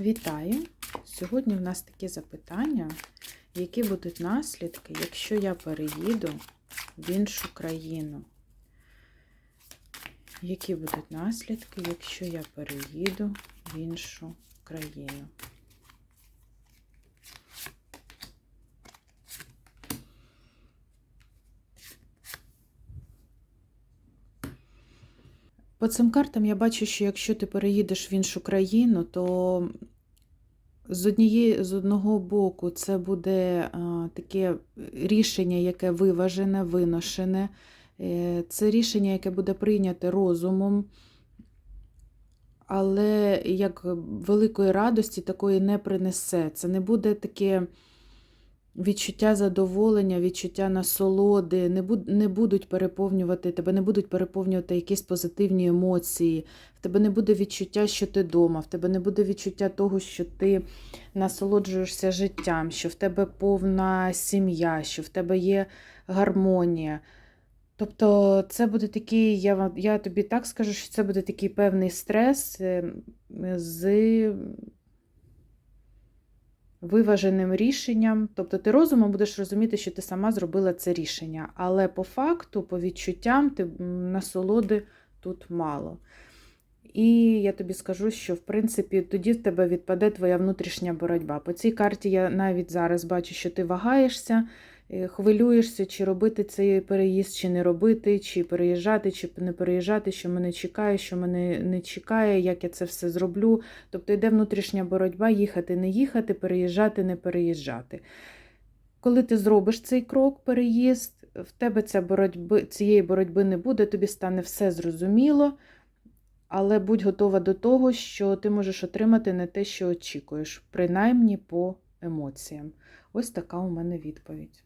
Вітаю! Сьогодні в нас такі запитання, які будуть наслідки, якщо я переїду в іншу країну. Які будуть наслідки, якщо я переїду в іншу країну? По цим картам я бачу, що якщо ти переїдеш в іншу країну, то з однієї, з одного боку це буде а, таке рішення, яке виважене, виношене. Е, Це рішення, яке буде прийняте розумом, але як великої радості такої не принесе. Це не буде таке відчуття задоволення, відчуття насолоди, не, буд, не будуть переповнювати тебе, не будуть переповнювати якісь позитивні емоції. В тебе не буде відчуття, що ти вдома, в тебе не буде відчуття того, що ти насолоджуєшся життям, що в тебе повна сім'я, що в тебе є гармонія. Тобто, це буде такий, я, я тобі так скажу, що це буде такий певний стрес е, з виваженим рішенням. Тобто ти розумом будеш розуміти, що ти сама зробила це рішення. Але по факту, по відчуттям, ти насолоди тут мало. І я тобі скажу, що в принципі тоді в тебе відпаде твоя внутрішня боротьба. По цій карті я навіть зараз бачу, що ти вагаєшся, хвилюєшся, чи робити цей переїзд, чи не робити, чи переїжджати, чи не переїжджати, що мене чекає, що мене не чекає, як я це все зроблю. Тобто йде внутрішня боротьба, їхати, не їхати, переїжджати, не переїжджати. Коли ти зробиш цей крок, переїзд, в тебе ця боротьби, цієї боротьби не буде, тобі стане все зрозуміло, але будь готова до того, що ти можеш отримати не те, що очікуєш, принаймні по емоціям. Ось така у мене відповідь.